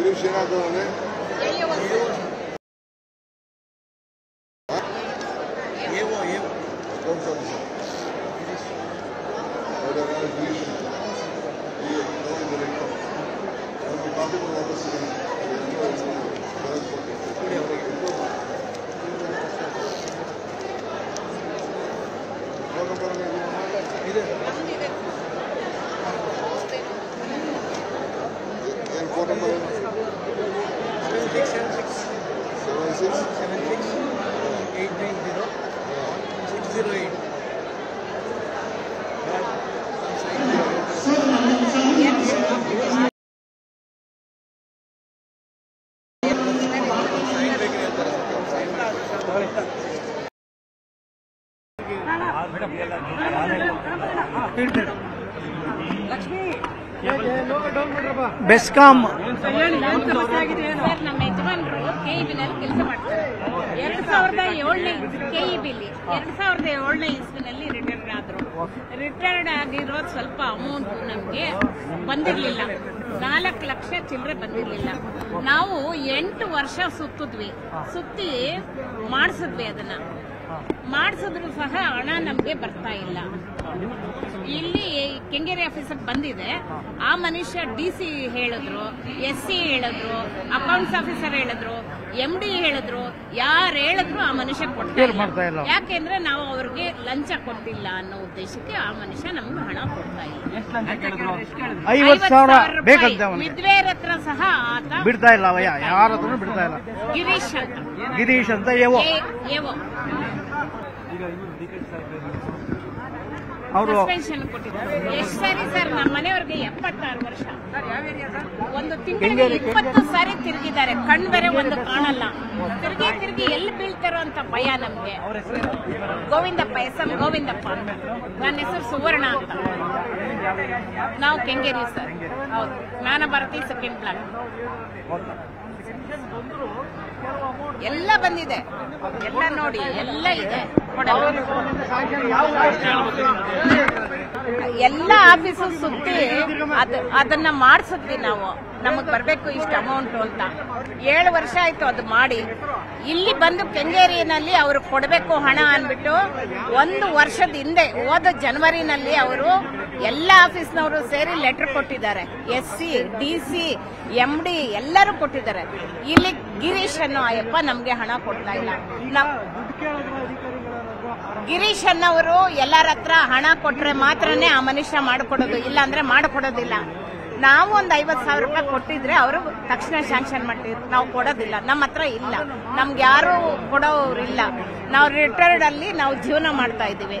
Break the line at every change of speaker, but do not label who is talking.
ಗಿರೀಶ್ ಏನಾಗ್ತಾನೆ
ಎಲ್ಲಿ ಒಂದು
accounts officer ನೋಡಿದ್ರೆ ಗಿರೀಶ್ ಈ ನೋಡಿದ್ರೆ ಅವ್ರಿಗೆ ಕಾಪಿ ಕೊಟ್ಟು ವಾಪಸ್
ನಮ್ದಿದೆ
ಏನು phone number seven
BESCOM.
Sir ನಮ್ಮ ಯಜಮಾನರು ಕೆ ಇ ಬಿನಲ್ಲಿ ಕೆಲಸ ಮಾಡ್ತಾರೆ. ಎರಡ್ ಸಾವಿರದ ಏಳನೇ ಕೆ ಇ ಬಿಲಿ ಎರಡ್ ಸಾವಿರದ ಏಳನೇ ಇಸ್ವಿನಲ್ಲಿ ರಿಟೈರ್ಡ್ ಆದ್ರು. ರಿಟೈರ್ಡ್ ಆಗಿರೋದು ಸ್ವಲ್ಪ ಅಮೌಂಟ್ ನಮಗೆ ಬಂದಿರಲಿಲ್ಲ. ನಾಲ್ಕು ಲಕ್ಷ ಚಿಲ್ಲರೆ ಬಂದಿರಲಿಲ್ಲ. ನಾವು ಎಂಟು ವರ್ಷ ಸುತ್ತಿದ್ವಿ. ಸುತ್ತಿ ಮಾಡಿಸಿದ್ವಿ ಅದನ್ನ. ಮಾಡಿಸಿದ್ರು ಸಹ ಹಣ ನಮಗೆ ಬರ್ತಾ ಇಲ್ಲ. ಇಲ್ಲಿ ಕೆಂಗೇರಿ ಆಫೀಸರ್ ಬಂದಿದೆ. ಆ ಮನುಷ್ಯ ಡಿ ಸಿ ಹೇಳಿದ್ರು ಎಸ್ ಸಿ ಹೇಳಿದ್ರು ಅಕೌಂಟ್ಸ್ ಆಫೀಸರ್ ಹೇಳಿದ್ರು ಎಂ ಡಿ ಹೇಳಿದ್ರು ಯಾರು ಹೇಳಿದ್ರು ಆ ಮನುಷ್ಯ ಕೊಡ್ತಾ
ಮಾಡ್ತಾ ಇಲ್ಲ.
ಇಲ್ಲ. ಯಾಕೆಂದ್ರೆ ನಾವು ಅವ್ರಿಗೆ ಲಂಚ ಕೊಟ್ಟಿಲ್ಲ ಅನ್ನೋ ಉದ್ದೇಶಕ್ಕೆ ಆ ಮನುಷ್ಯ ನಮ್ಗೆ ಹಣ ಕೊಡ್ತಾ ಇಲ್ಲ. ವಿದ್ವೇರ್ ಹತ್ರ ಸಹ ಆತ
ಬಿಡ್ತಾ ಇಲ್ಲ ಯಾರ ಬಿಡ್ತಾ ಇಲ್ಲ.
ಗಿರೀಶ್ ಅಂತ.
ಗಿರೀಶ್ ಅಂತ ಅವರು
ಎಷ್ಟು ಸರಿ ಸರ್ ನಮ್ಮ ಮನೆಯವ್ರಿಗೆ ಎಪ್ಪತ್ತಾರು ವರ್ಷ? ಒಂದು ತಿಂಗಳಿಗೆ ಇಪ್ಪತ್ತು ಸಾರಿ ತಿರುಗಿದ್ದಾರೆ. ಕಣ್ ಬೇರೆ ಒಂದು ಕಾಣಲ್ಲ. ತಿರುಗಿ ತಿರುಗಿ ಎಲ್ಲಿ ಬೀಳ್ತಾರೋ ಅಂತ ಭಯ ನಮ್ಗೆ. Govindappa S M Govindappa. ಅಂತ ನನ್ನ ಹೆಸರು ಸುವರ್ಣ ಅಂತ. ನಾವು ಕೆಂಗೇರಿ ಸರ್. ಹೌದು. ಜ್ಞಾನ ಭಾರತಿ ಸೆಕೆಂಡ್ ಬ್ಲಾಕ್ ಎಲ್ಲ ಬಂದಿದೆ. ಎಲ್ಲ ನೋಡಿ ಎಲ್ಲ ಇದೆ. ಕೊಡಲ್ಲ ಎಲ್ಲ ಆಫೀಸು ಸುತ್ತಿ ಅದ್, ಅದನ್ನ ಮಾಡಿಸಿದ್ವಿ ನಾವು. ನಮಗ್ ಬರ್ಬೇಕು ಇಷ್ಟು ಅಮೌಂಟ್ ಅಂತ. ಏಳು ವರ್ಷ ಆಯ್ತು ಅದು ಮಾಡಿ. ಇಲ್ಲಿ ಬಂದು ಕೆಂಗೇರಿನಲ್ಲಿ ಅವರು ಕೊಡಬೇಕು ಹಣ ಅನ್ಬಿಟ್ಟು ಒಂದು ವರ್ಷದ ಹಿಂದೆ, ಹೋದ ಜನವರಿನಲ್ಲಿ ಅವರು ಎಲ್ಲ ಆಫೀಸ್ನವರು ಸೇರಿ ಲೆಟರ್ ಕೊಟ್ಟಿದ್ದಾರೆ. S C D C M D ಎಲ್ಲರೂ ಕೊಟ್ಟಿದ್ದಾರೆ. ಇಲ್ಲಿ ಗಿರೀಶ್ ಅನ್ನೋ ಅಯ್ಯಪ್ಪ ನಮ್ಗೆ ಹಣ ಕೊಡ್ತಾ ಇಲ್ಲ. ಗಿರೀಶ್ ಅನ್ನವರು ಎಲ್ಲರ ಹತ್ರ ಹಣ ಕೊಟ್ರೆ ಮಾತ್ರನೇ ಆ ಮನುಷ್ಯ ಮಾಡಿಕೊಡೋದು ಇಲ್ಲ ಅಂದ್ರೆ ಮಾಡಿಕೊಡೋದಿಲ್ಲ. ನಾವು ಒಂದು ಐವತ್ತು ಸಾವಿರ ರೂಪಾಯಿ ಕೊಟ್ಟಿದ್ರೆ ಅವರು ತಕ್ಷಣ ಶಾಂಕ್ಷನ್ ಮಾಡ್ತಿದ್ರು. ನಾವು ಕೊಡೋದಿಲ್ಲ. ನಮ್ಮ ಹತ್ರ ಇಲ್ಲ. ನಮ್ಗೆ ಯಾರು ಕೊಡೋರಿಲ್ಲ ನಾವು ರಿಟೈರ್ಡ್ ಅಲ್ಲಿ ನಾವು ಜೀವನ ಮಾಡ್ತಾ ಇದ್ದೀವಿ.